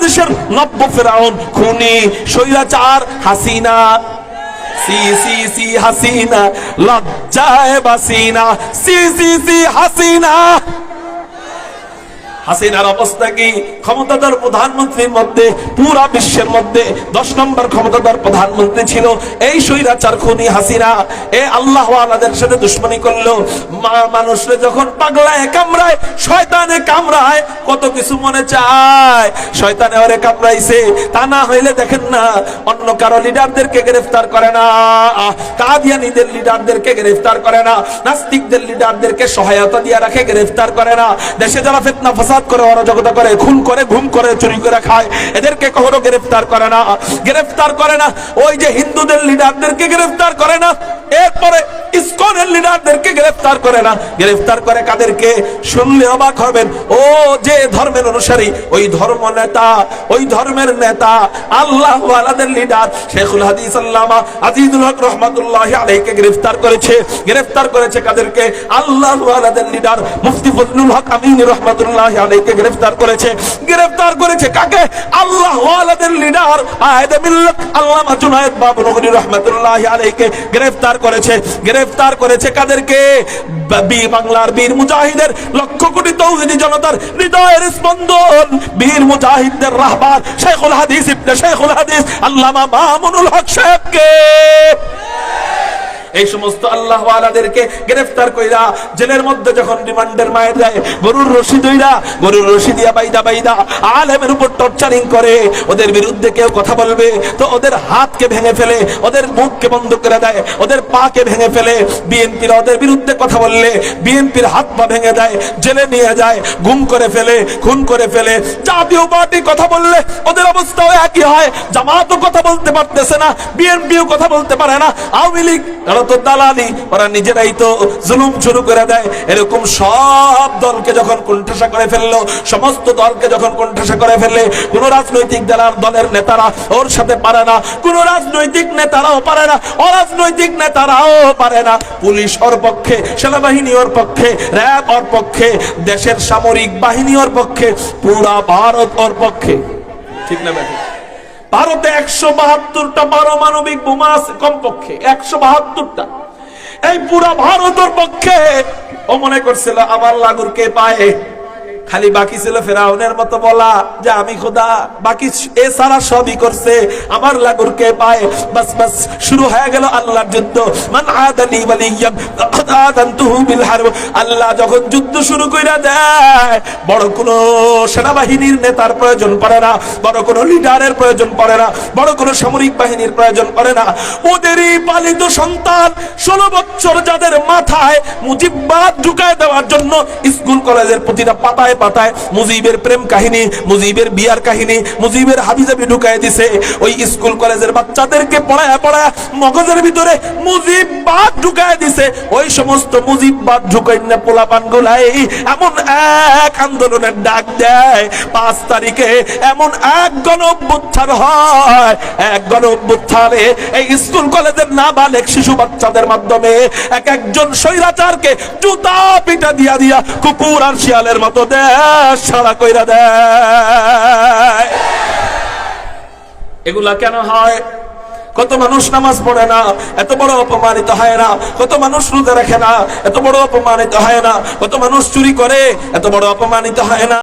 বাংলাদেশের নব্য ফেরাউন, খুনি, স্বৈরাচার, হাসিনা। সি সি সি, হাসিনা, লজ্জায় বাসিনা। সি সি সি, হাসিনা। হাসিনার অবস্থা কি? ক্ষমতাধর প্রধানমন্ত্রীর মধ্যে, পুরা বিশ্বের মধ্যে দশ নম্বর ক্ষমতাধর প্রধানমন্ত্রী ছিল। এই স্বৈরাচার খুনি হাসিনা, এ আল্লাহ আলাদের সাথে দুশ্মনী করল। মা মানুষরে যখন পাগলায় কামড়ায়, শয়তানে কামড়ায়, কত কিছু মনে চায়। শয়তানে ওরে কামড়াইছে। তা না হইলে দেখেন না, অন্য কারও লিডারদেরকে গ্রেফতার করে না। কাদিয়ানিদের লিডারদেরকে গ্রেফতার করে না। নাস্তিকদের লিডারদেরকে সহায়তা দিয়ে রাখে, গ্রেফতার করে না। দেশে যারা ফেতনা ফাসাদ করে, অরাজকতা করে, খুন করে, ঘুম করে, চুরি করে খায়। এদেরকে কখনো গ্রেফতার করে না। গ্রেফতার করে না। ওই যে হিন্দুদের লিডারদেরকে গ্রেফতার করে না। গ্রেফতার করে না। গ্রেফতার করে কাদেরকে? শুনলে অবাক হবেন। ও যে ধর্মের অনুসারী, ওই ধর্ম নেতা, ওই ধর্মের নেতা, আল্লাহ লিডার শেখুল হাদিস আল্লামা আজিজুল হক রহমাতুল্লাহ আলাইকে গ্রেফতার করেছে। গ্রেফতার করেছে কাদেরকে? আল্লাহ আলাদের লিডার মুফতি ফজলুল হক আমিন রহমাতুল্লাহ আলাইকে গ্রেফতার করেছে। গ্রেফতার করেছে কাকে? আল্লাহ আলাদের লিডার আয়েদ মিল্লাত আল্লামা জুনায়েদ বাবু নগরী রহমাতুল্লাহ আলাইকে গ্রেফতার করেছে। গ্রেফতার করেছে কাদেরকে? বাংলার বীর মুজাহিদের লক্ষ কোটি তৌহিদি জনতার হৃদয়ের স্পন্দন। বীর মুজাহিদদের রাহবার শেখুল হাদিস ইবনে শেখুল হাদিস আল্লামা মামুনুল হক সাহেবকে। এই সমস্ত আল্লাহ আলাদেরকে গ্রেফতার কইরা জেলের মধ্যে যখন রিমান্ডের মায়ের দেয় গরুর রশি দইরা গরুর রশি দিয়া বাইদা বাইদা আলেমের উপর টর্চারিং করে, ওদের বিরুদ্ধে কেউ কথা বলবে, তো ওদের হাতকে ভেঙে ফেলে, ওদের মুখকে বন্ধ করে দেয়, ওদের পাকে ভেঙে ফেলে, বিএনপির ওদের বিরুদ্ধে কথা বললে বিএনপির হাত পা ভেঙে দেয়, জেলে নিয়ে যায়, গুম করে ফেলে, খুন করে ফেলে, জাতীয় পার্টি কথা বললে ওদের অবস্থাও একই হয়, জামাতও কথা বলতে পারতেছে না, বিএনপিও কথা বলতে পারে না, আওয়ামী লীগ তো দালালি ওরা নিজেরাই তো জুলুম শুরু করে দেয়। এরকম সব দলকে যখন কোণঠাসা করে ফেলল, সমস্ত দলকে যখন কোণঠাসা করে ফেললে, কোন রাজনৈতিক দলের দলের নেতারা ওর সাথে পারে না, কোন রাজনৈতিক নেতারাও পারে না, অরাজনৈতিক নেতারাও পারে না। পুলিশ ওর পক্ষে, সেনাবাহিনী ওর পক্ষে, র্যাব ওর পক্ষে, দেশের সামরিক বাহিনী ওর পক্ষে, পুরা ভারত ওর পক্ষে। ঠিক না ব্যাপার ভারতে একশো বাহাত্তরটা পারমাণবিক বোমা আছে কমপক্ষে, একশো বাহাত্তরটা। এই পুরা ভারতের পক্ষে ও মনে করছিল আমার লাগুরকে পায়ে? খালি বাকি ছিল ফেরাউনের মতো বলা যে আমি খোদা, বাকি এ সারা সবই করছে। আমার লাগুরকে পায়? বাস বাস, শুরু হয়ে গেল আল্লাহর যুদ্ধ। মান আদানি ওয়ালিয়াম ফাকাদ আযানতুহু বিল হারব। আল্লাহ যখন যুদ্ধ শুরু কইরা দেয়, বড় কোনো সেনাবাহিনীর নেতার প্রয়োজন পড়ে না, বড় কোনো লিডারের প্রয়োজন পড়ে না, বড় কোনো সামরিক বাহিনীর প্রয়োজন পড়ে না। ওদেরই পালিত সন্তান ষোলো বছর যাদের মাথায় মুজিববাদ ঢুকায় দেওয়ার জন্য স্কুল কলেজের প্রতিটা পাতায় পাতায় মুজিবের প্রেম কাহিনী, মুজিবের বিয়ার কাহিনী, মুজিবের হাবিজাবি ঢুকায় দিছে। ওই স্কুল কলেজের বাচ্চাদেরকে পড়ায় পড়ায় মগজের ভিতরে মুজিববাদ ঢুকায় দিছে। ওই সমস্ত মুজিববাদ ঢুকাই না পোলাপান গুলাই এমন এক আন্দোলনের ডাক দেয়। পাঁচ তারিখে এমন এক গণ অভ্যুত্থান হয়। এক গণ অভ্যুত্থানে এই স্কুল কলেজের নাবালেক শিশু বাচ্চাদের মাধ্যমে এক একজন স্বৈরাচারকে জুতা পিটা দিয়া দিয়া কুকুর আর শিয়ালের মতো দেশ সারা কইরা দেয়। এগুলা কেন হয়? কত মানুষ নামাজ পড়ে না, এত বড় অপমানিত হয় না, কত মানুষ রোজা রাখে না, এত বড় অপমানিত হয় না, কত মানুষ চুরি করে, এত বড় অপমানিত হয় না।